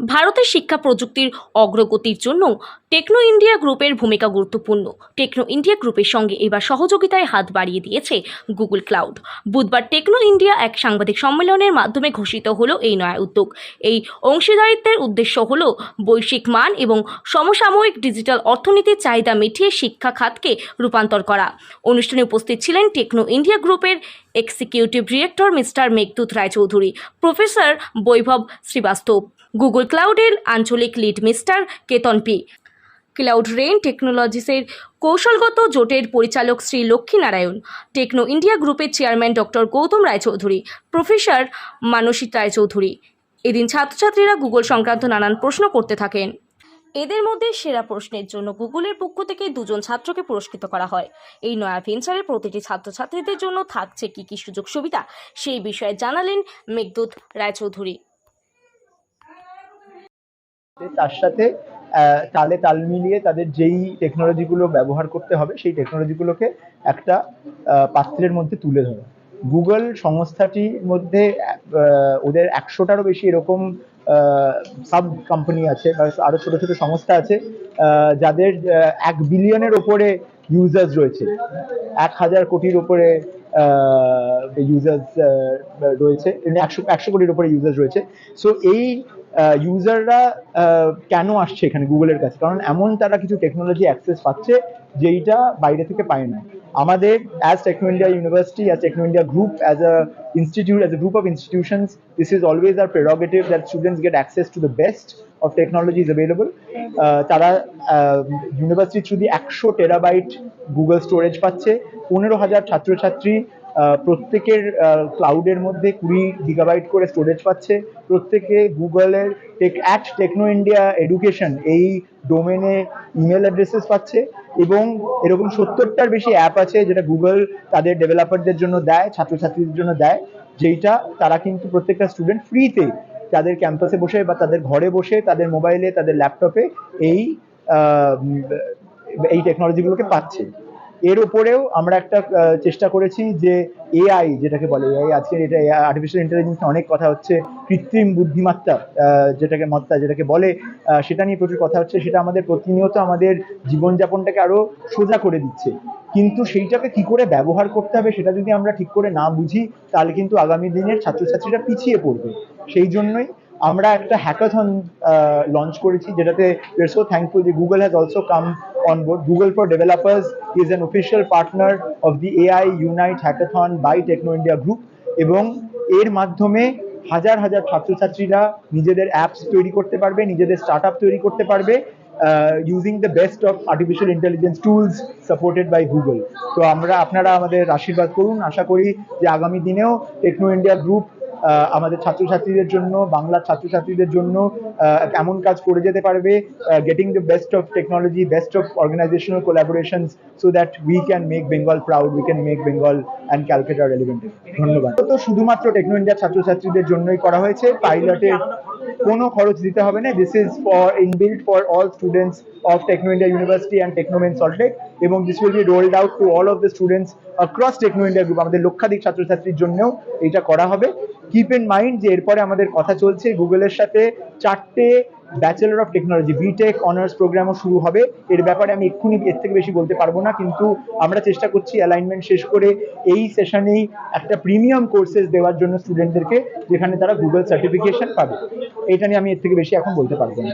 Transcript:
ভারতের শিক্ষা প্রযুক্তির অগ্রগতির জন্য টেকনো ইন্ডিয়া গ্রুপের ভূমিকা গুরুত্বপূর্ণ। টেকনো ইন্ডিয়া গ্রুপের সঙ্গে এবার সহযোগিতায় হাত বাড়িয়ে দিয়েছে গুগল ক্লাউড। বুধবার টেকনো ইন্ডিয়া এক সাংবাদিক সম্মেলনের মাধ্যমে ঘোষিত হলো এই নয়া উদ্যোগ। এই অংশীদারিত্বের উদ্দেশ্য হল বৈশ্বিক মান এবং সমসাময়িক ডিজিটাল অর্থনীতির চাহিদা মিটিয়ে শিক্ষা খাতকে রূপান্তর করা। অনুষ্ঠানে উপস্থিত ছিলেন টেকনো ইন্ডিয়া গ্রুপের executive director mister Meghdoot Roychowdhury, professor Vaibhav Srivastava. Google ক্লাউডের আঞ্চলিক lead mister Ketan P. Cloud rain টেকনোলজিসের কৌশলগত জোটের পরিচালক শ্রী লক্ষ্মীনারায়ণ, টেকনো ইন্ডিয়া গ্রুপের chairman doctor Gautam Roychowdhury, professor মানসিক রায়চৌধুরী। এদিন ছাত্রছাত্রীরা গুগল সংক্রান্ত নানান প্রশ্ন করতে থাকেন। এদের মধ্যে সেরা প্রশ্নের জন্য গুগলের পক্ষ থেকে দুজন ছাত্রকে পুরস্কৃত করা হয়। এই নয়া ভেঞ্চারে প্রতিটি ছাত্রছাত্রীদের জন্য থাকছে কী কী সুযোগ সুবিধা, সেই বিষয়ে জানালেন মেঘদূত রায়চৌধুরী। তার সাথে তালে তাল মিলিয়ে তাদের যেই টেকনোলজিগুলো ব্যবহার করতে হবে, সেই টেকনোলজিগুলোকে একটা পাত্রের মধ্যে তুলে ধরা। গুগল সংস্থাটির মধ্যে ওদের একশোটারও বেশি এরকম সাব কোম্পানি আছে বা আরও ছোট ছোট সংস্থা আছে যাদের এক বিলিয়নের ওপরে ইউজার্স রয়েছে। এক হাজার কোটির ওপরে ইউজার্স রয়েছে একশো একশো কোটির উপরে ইউজার্স রয়েছে। সো এই ইউজাররা কেন আসছে এখানে গুগলের কাছে? কারণ এমন তারা কিছু টেকনোলজি অ্যাক্সেস পাচ্ছে, যেইটা বাইরে থেকে পায় না। আমাদের as Techno India university as Techno India group as a institute as group of institutions this is always our prerogative that students get access to the best of technologies available. Ah, তারা university through দিয়ে একশো terabyte Google storage পাচ্ছে। পনেরো হাজার ছাত্রছাত্রী প্রত্যেকের ক্লাউডের মধ্যে কুড়ি গিগাবাইট করে স্টোরেজ পাচ্ছে। প্রত্যেকে গুগলের tech at Techno India education এই ডোমেনে ইমেল অ্যাড্রেসেস পাচ্ছে। এবং এরকম সত্তরটার বেশি অ্যাপ আছে যেটা গুগল তাদের ডেভেলপারদের জন্য দেয়, ছাত্রছাত্রীদের জন্য দেয়, যেইটা তারা কিন্তু প্রত্যেকটা স্টুডেন্ট ফ্রিতে তাদের ক্যাম্পাসে বসে বা তাদের ঘরে বসে, তাদের মোবাইলে তাদের ল্যাপটপে এই এই টেকনোলজিগুলোকে পাচ্ছে। এর উপরেও আমরা একটা চেষ্টা করেছি যে এআই যেটাকে বলে এআই আজকে এটা আর্টিফিশিয়াল ইন্টেলিজেন্স অনেক কথা হচ্ছে, কৃত্রিম বুদ্ধিমত্তা যেটাকে মত্তা, যেটাকে বলে সেটা নিয়ে প্রচুর কথা হচ্ছে, সেটা আমাদের প্রতিনিয়ত আমাদের জীবনযাপনটাকে আরও সোজা করে দিচ্ছে। কিন্তু সেইটাকে কি করে ব্যবহার করতে হবে, সেটা যদি আমরা ঠিক করে না বুঝি, তাহলে কিন্তু আগামী দিনের ছাত্রছাত্রীরা পিছিয়ে পড়বে। সেই জন্যই আমরা একটা হ্যাকাথন লঞ্চ করেছি, যেটাতে উই সো থ্যাঙ্কফুল যে Google has also come on board Google for developers is an official partner of the AI unite hackathon by Techno India group এবং এর মাধ্যমে হাজার হাজার ছাত্রছাত্রীরা নিজেদের অ্যাপস তৈরি করতে পারবে, নিজেদের স্টার্ট আপ তৈরি করতে পারবে using the best of artificial intelligence tools supported by Google তো আমরা, আপনারা আমাদের আশীর্বাদ করুন। আশা করি যে আগামী দিনেও টেকনো ইন্ডিয়া গ্রুপ আমাদের ছাত্রছাত্রীদের জন্য, বাংলার ছাত্রছাত্রীদের জন্য এমন কাজ করে যেতে পারবে getting the best of technology best of organisational collaboration so that we can make Bengal proud we can make Bengal and Calcutta relevant ধন্যবাদ। তো শুধুমাত্র টেকনো ইন্ডিয়ার ছাত্রছাত্রীদের জন্যই করা হয়েছে পাইলটের কোনো খরচ দিতে হবে না this is for inbuilt for all students of Techno India university and টেকনোমেন সল্টেক এবং this will be rolled out to all of the students across Techno India group আমাদের লক্ষাধিক ছাত্রছাত্রীর জন্যও এটা করা হবে। কিপ ইন মাইন্ড যে এরপরে আমাদের কথা চলছে গুগলের সাথে চারটে bachelor of technology BTech honours প্রোগ্রামও শুরু হবে। এর ব্যাপারে আমি এক্ষুনি এর থেকে বেশি বলতে পারব না, কিন্তু আমরা চেষ্টা করছি অ্যালাইনমেন্ট শেষ করে এই সেশনেই একটা প্রিমিয়াম কোর্সেস দেওয়ার জন্য স্টুডেন্টদেরকে যেখানে তারা গুগল সার্টিফিকেশন পাবে। এটা নিয়ে আমি এর থেকে বেশি এখন বলতে পারব না।